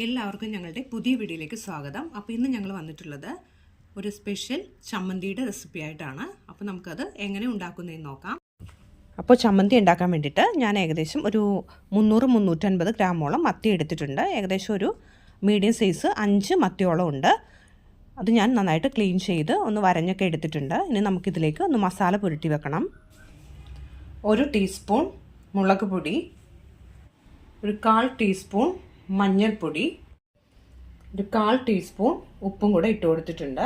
എല്ലാവർക്കും ഞങ്ങളുടെ പുതിയ വീഡിയോയിലേക്ക് സ്വാഗതം. അപ്പോൾ ഇന്ന് ഞങ്ങൾ വന്നിട്ടുള്ളത് ഒരു സ്പെഷ്യൽ ചമ്മന്തിയുടെ റെസിപ്പി ആയിട്ടാണ്. അപ്പോൾ നമുക്കത് എങ്ങനെ ഉണ്ടാക്കുന്നതെന്ന് നോക്കാം. അപ്പോൾ ചമ്മന്തി ഉണ്ടാക്കാൻ വേണ്ടിയിട്ട് ഞാൻ ഏകദേശം ഒരു മുന്നൂറ് മുന്നൂറ്റൻപത് ഗ്രാമോളം മത്തി എടുത്തിട്ടുണ്ട്. ഏകദേശം ഒരു മീഡിയം സൈസ് അഞ്ച് മത്തിയോളം ഉണ്ട്. അത് ഞാൻ നന്നായിട്ട് ക്ലീൻ ചെയ്ത് ഒന്ന് വരഞ്ഞൊക്കെ എടുത്തിട്ടുണ്ട്. ഇനി നമുക്കിതിലേക്ക് ഒന്ന് മസാല പുരട്ടി വെക്കണം. ഒരു ടീസ്പൂൺ മുളക് പൊടി ഒരു കാൽ ടീസ്പൂൺ മഞ്ഞൾപ്പൊടി ഒരു കാൽ ടീസ്പൂൺ ഉപ്പും കൂടെ ഇട്ട് കൊടുത്തിട്ടുണ്ട്.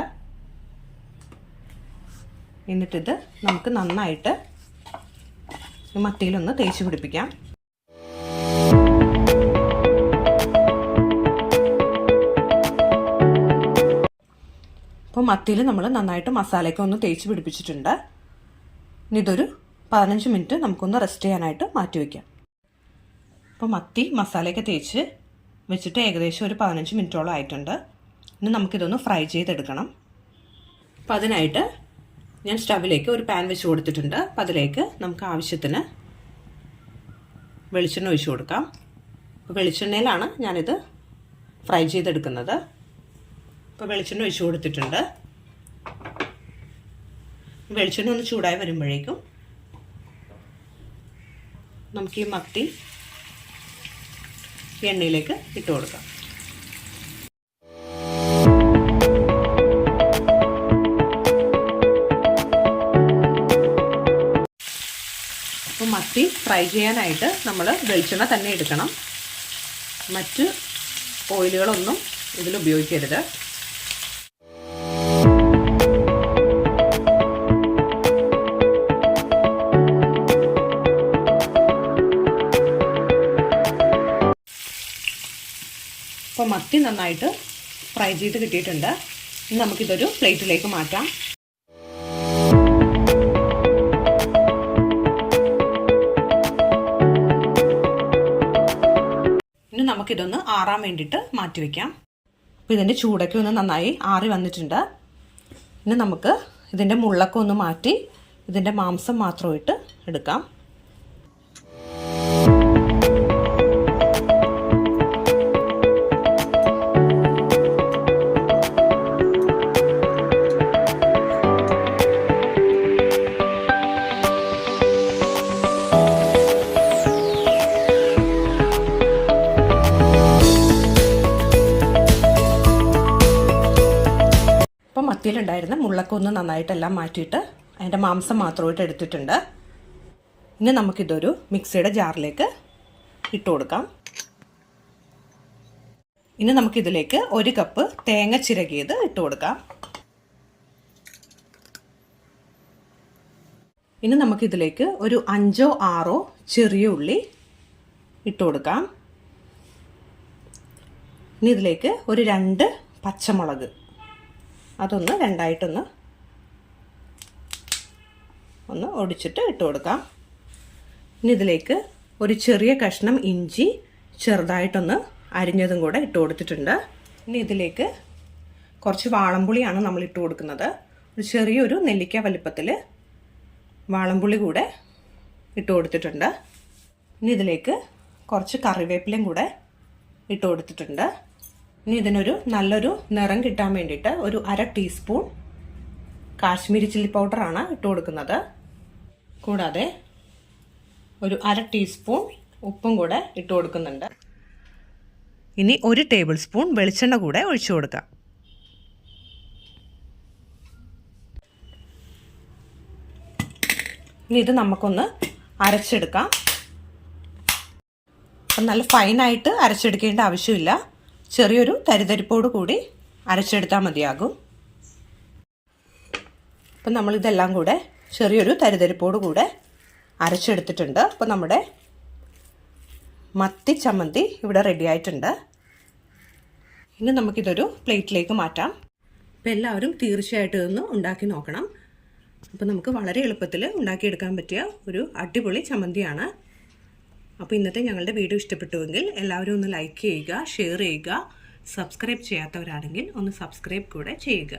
എന്നിട്ടിത് നമുക്ക് നന്നായിട്ട് മത്തിയിലൊന്ന് തേച്ച് പിടിപ്പിക്കാം. അപ്പോൾ മത്തിയിൽ നമ്മൾ നന്നായിട്ട് മസാലയൊക്കെ ഒന്ന് തേച്ച് പിടിപ്പിച്ചിട്ടുണ്ട്. ഇനി ഇതൊരു പതിനഞ്ച് മിനിറ്റ് നമുക്കൊന്ന് റെസ്റ്റ് ചെയ്യാനായിട്ട് മാറ്റി വയ്ക്കാം അപ്പോൾ മത്തി മസാലയൊക്കെ തേച്ച് വെച്ചിട്ട് ഏകദേശം ഒരു പതിനഞ്ച് മിനിറ്റോളം ആയിട്ടുണ്ട്. ഇനി നമുക്കിതൊന്ന് ഫ്രൈ ചെയ്തെടുക്കണം. അപ്പം അതിനായിട്ട് ഞാൻ സ്റ്റവിലേക്ക് ഒരു പാൻ വെച്ച് കൊടുത്തിട്ടുണ്ട്. അപ്പം അതിലേക്ക് നമുക്ക് ആവശ്യത്തിന് വെളിച്ചെണ്ണ ഒഴിച്ചു കൊടുക്കാം. അപ്പോൾ വെളിച്ചെണ്ണയിലാണ് ഞാനിത് ഫ്രൈ ചെയ്തെടുക്കുന്നത്. ഇപ്പോൾ വെളിച്ചെണ്ണ ഒഴിച്ചു കൊടുത്തിട്ടുണ്ട്. വെളിച്ചെണ്ണ ഒന്ന് ചൂടായി വരുമ്പോഴേക്കും നമുക്ക് ഈ മത്തി എണ്ണയിലേക്ക് ഇട്ട് കൊടുക്കാം. അപ്പോൾ മത്തി ഫ്രൈ ചെയ്യാനായിട്ട് നമ്മൾ വെളിച്ചെണ്ണ തന്നെ എടുക്കണം. മറ്റ് ഓയിലുകളൊന്നും ഇതിൽ ഉപയോഗിക്കരുത്. മത്തി നന്നായിട്ട് ഫ്രൈ ചെയ്ത് കിട്ടിയിട്ടുണ്ട്. ഇനി നമുക്കിതൊരു പ്ലേറ്റിലേക്ക് മാറ്റാം. ഇനി നമുക്കിതൊന്ന് ആറാൻ വേണ്ടിയിട്ട് മാറ്റി വെക്കാം. അപ്പോൾ ഇതിന്റെ ചൂടൊക്കെ ഒന്ന് നന്നായി ആറി വന്നിട്ടുണ്ട്. ഇനി നമുക്ക് ഇതിന്റെ മുള്ളൊക്കെ ഒന്ന് മാറ്റി ഇതിന്റെ മാംസം മാത്രമായിട്ട് എടുക്കാം. ഇപ്പം മുള്ളക്കൊന്ന് നന്നായിട്ടെല്ലാം മാറ്റിയിട്ട് അതിന്റെ മാംസം മാത്രമായിട്ട് എടുത്തിട്ടുണ്ട്. ഇനി നമുക്കിതൊരു മിക്സിയുടെ ജാറിലേക്ക് ഇട്ട് കൊടുക്കാം. ഇനി നമുക്കിതിലേക്ക് ഒരു കപ്പ് തേങ്ങ ചിരകിയത് ഇട്ട് കൊടുക്കാം. ഇനി നമുക്കിതിലേക്ക് ഒരു അഞ്ചോ ആറോ ചെറിയ ഉള്ളി ഇട്ട് കൊടുക്കാം. ഇനി ഇതിലേക്ക് ഒരു രണ്ട് പച്ചമുളക് അതൊന്ന് രണ്ടായിട്ടൊന്ന് ഒന്ന് ഒടിച്ചിട്ട് ഇട്ട് കൊടുക്കാം. ഇനി ഇതിലേക്ക് ഒരു ചെറിയ കഷ്ണം ഇഞ്ചി ചെറുതായിട്ടൊന്ന് അരിഞ്ഞതും കൂടെ ഇട്ട് കൊടുത്തിട്ടുണ്ട്. ഇനി ഇതിലേക്ക് കുറച്ച് വാളംപുളിയാണ് നമ്മൾ ഇട്ട് കൊടുക്കുന്നത്. ഒരു ചെറിയൊരു നെല്ലിക്ക വലിപ്പത്തിൽ വാളംപുളി കൂടെ ഇട്ട് കൊടുത്തിട്ടുണ്ട്. ഇനി ഇതിലേക്ക് കുറച്ച് കറിവേപ്പിലയും കൂടെ ഇട്ട് കൊടുത്തിട്ടുണ്ട്. ഇനി ഇതിനൊരു നല്ലൊരു നിറം കിട്ടാൻ വേണ്ടിയിട്ട് ഒരു അര ടീസ്പൂൺ കാശ്മീരി ചില്ലി പൗഡറാണ് ഇട്ട് കൊടുക്കുന്നത്. കൂടാതെ ഒരു അര ടീസ്പൂൺ ഉപ്പും കൂടെ ഇട്ട് കൊടുക്കുന്നുണ്ട്. ഇനി ഒരു ടേബിൾ സ്പൂൺ വെളിച്ചെണ്ണ കൂടെ ഒഴിച്ചു കൊടുക്കാം. ഇനി ഇത് നമുക്കൊന്ന് അരച്ചെടുക്കാം. അപ്പം നല്ല ഫൈനായിട്ട് അരച്ചെടുക്കേണ്ട ആവശ്യമില്ല. ചെറിയൊരു തരിതരിപ്പോട് കൂടി അരച്ചെടുത്താൽ മതിയാകും. അപ്പം നമ്മളിതെല്ലാം കൂടെ ചെറിയൊരു തരിതരിപ്പോട് കൂടെ അരച്ചെടുത്തിട്ടുണ്ട്. അപ്പോൾ നമ്മുടെ മത്തി ചമ്മന്തി ഇവിടെ റെഡി ആയിട്ടുണ്ട്. ഇനി നമുക്കിതൊരു പ്ലേറ്റിലേക്ക് മാറ്റാം. അപ്പോൾ എല്ലാവരും തീർച്ചയായിട്ടും ഇതൊന്ന് ഉണ്ടാക്കി നോക്കണം. അപ്പോൾ നമുക്ക് വളരെ എളുപ്പത്തിൽ ഉണ്ടാക്കിയെടുക്കാൻ പറ്റിയ ഒരു അടിപൊളി ചമ്മന്തിയാണ്. അപ്പോൾ ഇന്നത്തെ ഞങ്ങളുടെ വീഡിയോ ഇഷ്ടപ്പെട്ടുവെങ്കിൽ എല്ലാവരും ഒന്ന് ലൈക്ക് ചെയ്യുക ഷെയർ ചെയ്യുക സബ്സ്ക്രൈബ് ചെയ്യാത്തവരാണെങ്കിൽ ഒന്ന് സബ്സ്ക്രൈബ് കൂടെ ചെയ്യുക.